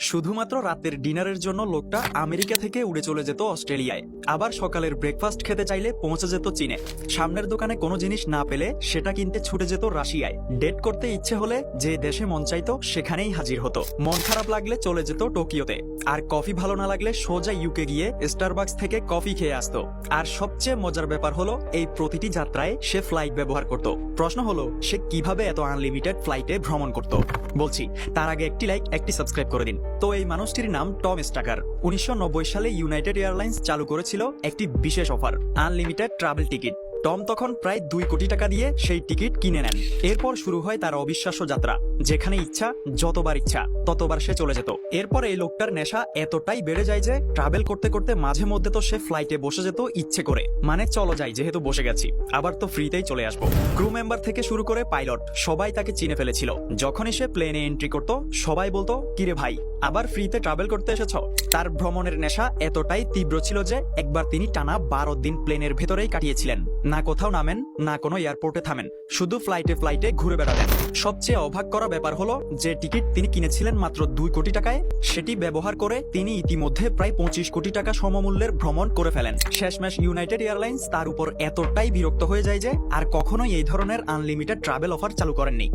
শুধুমাত্র রাতের ডিনারের জন্য লোকটা আমেরিকা থেকে উড়ে চলে যেত অস্ট্রেলিয়ায়। আবার সকালের ব্রেকফাস্ট খেতে চাইলে পৌঁছে যেত চীনে। সামনের দোকানে কোনো জিনিস না পেলে সেটা কিনতে ছুটে যেত রাশিয়ায়। ডেট করতে ইচ্ছে হলে যে দেশে মন চাইতো সেখানেই হাজির হতো। মন খারাপ লাগলে চলে যেত টোকিওতে। আর কফি ভালো না লাগলে সোজা ইউকে গিয়ে স্টারবাক্স থেকে কফি খেয়ে আসতো। আর সবচেয়ে মজার ব্যাপার হলো, এই প্রতিটি যাত্রায় সে ফ্লাইট ব্যবহার করত। প্রশ্ন হলো, সে কীভাবে এত আনলিমিটেড ফ্লাইটে ভ্রমণ করত? বলছি, তার আগে একটি লাইক একটি সাবস্ক্রাইব করে দিন। তো এই মানুষটির নাম টম স্টাকার উনিশশো নব্বই সালে ইউনাইটেড এয়ারলাইন্স চালু করেছিল একটি বিশেষ offer unlimited travel ticket Tom তখন প্রায় দুই কোটি টাকা দিয়ে সেই টিকিট কিনে নেন। এরপর শুরু হয় তার অবিশ্বাস্য যাত্রা, যেখানে ইচ্ছা যতবার ইচ্ছা ততবার সে চলে যেত। এরপর এই লোকটার নেশা এতটাই বেড়ে যায় যে ট্রাভেল করতে করতে মাঝে মধ্যে তো সে ফ্লাইটে বসে যেত ইচ্ছে করে। মানে চলো যাই, যেহেতু বসে গেছি, আবার তো ফ্রিতেই চলে আসব। ক্রু মেম্বার থেকে শুরু করে পাইলট সবাই তাকে চিনে ফেলেছিল। যখনই সে প্লেনে এন্ট্রি করত, সবাই বলতো, কিরে ভাই আবার ফ্রিতে ট্রাভেল করতে এসেছ? তার ভ্রমণের নেশা এতটাই তীব্র ছিল যে একবার তিনি টানা বারো দিন প্লেনের ভেতরেই কাটিয়েছিলেন। না কোথাও নামেন, না কোনো এয়ারপোর্টে থামেন। শুধু ফ্লাইটে ফ্লাইটে ঘুরে বেড়াতেন সবচেয়ে অবাক করা ব্যাপার হলো, যে টিকিট তিনি কিনেছিলেন মাত্র দুই কোটি টাকায়, সেটি ব্যবহার করে তিনি ইতিমধ্যে প্রায় পঁচিশ কোটি টাকা সমমূল্যের ভ্রমণ করে ফেলেন। শেষমেশ ইউনাইটেড এয়ারলাইন্স তার উপর এতটাই বিরক্ত হয়ে যায় যে আর কখনোই এই ধরনের আনলিমিটেড ট্রাভেল অফার চালু করেননি।